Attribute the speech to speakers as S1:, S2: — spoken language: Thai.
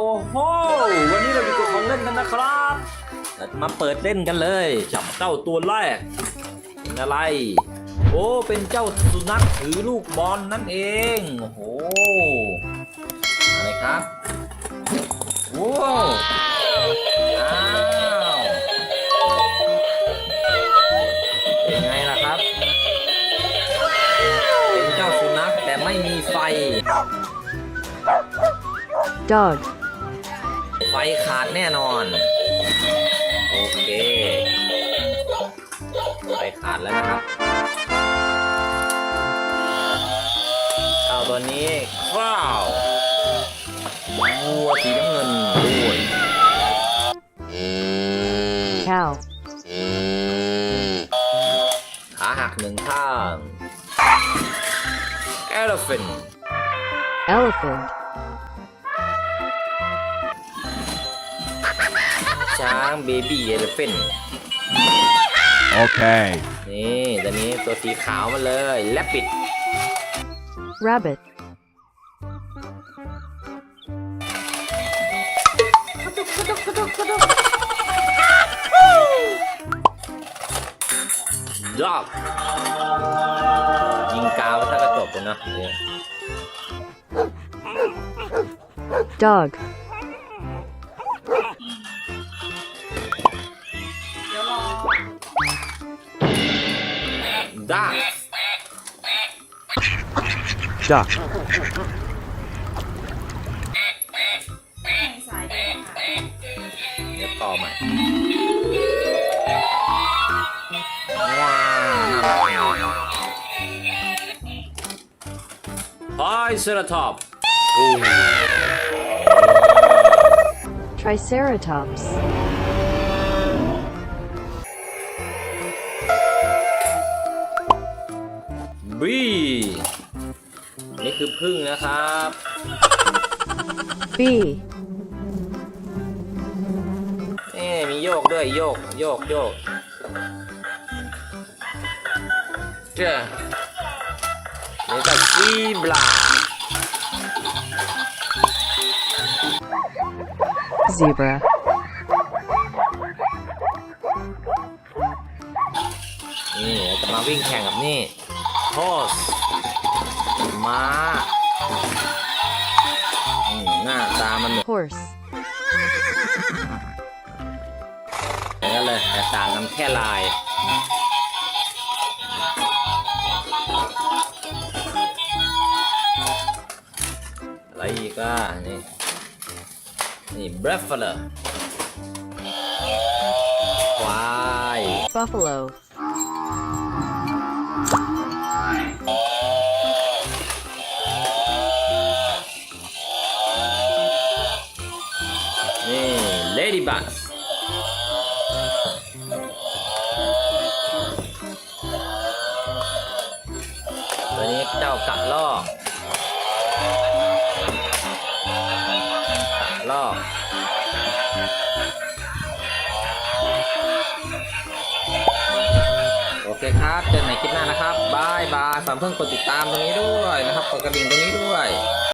S1: โอ้โหวันนี้เราอยู่กับของเล่นกันนะครับ มาเปิดเล่นกันเลยจับเจ้าตัวแรกเป็นอะไร โอ้เป็นเจ้าสุนัขถือลูกบอลนั่นเองโอ้โหอะไรครับโอ้อ้าวเป็นไงล่ะครับ เป็นเจ้าสุนัขแต่ไม่มีไฟ
S2: dog,
S1: ขาดแน่นอน โอเค ไฟขาดแล้วนะครับเอาตัวนี้ข้าววัวสีน้ำเงินด้วย
S2: cow,
S1: ขาหักหนึ่งข้าง elephant
S2: elephant,
S1: ช้างเบบี้ elephant
S3: Okay.
S1: นี่ตัวนี้ตัวสีขาวมาเลยและปิด
S2: rabbit,
S1: ดอกยิงกาวถ้าก็จบเลยเนอะ เนี่ย
S2: dog,
S1: ดัก
S3: Duck.
S1: เดี๋ยวต่อใหม่ว้าวไทยเซราทอป
S2: triceratops,
S1: คือพึ่งนะครับ
S2: bee,
S1: เอ๊มีโยกด้วยโยกโยกโยกเจ้านี่ก็ซีบลา
S2: zebra,
S1: นี่เราจะมาวิ่งแข่งกับนี่ horse ม้า ตามันเหมือน
S2: horse,
S1: กันเลยแต่ต่างกันแค่ลาย อะไรอีกอะนี่ นี่ buffalo ควาย
S2: buffalo,
S1: ladybug ตัวนี้เจ้ากระลอกกระลอกโอเคครับเจอกันใหม่คลิปหน้านะครับบายบายฝากเพื่อนกดติดตามตรงนี้ด้วยนะครับกดกระดิ่งตรงนี้ด้วย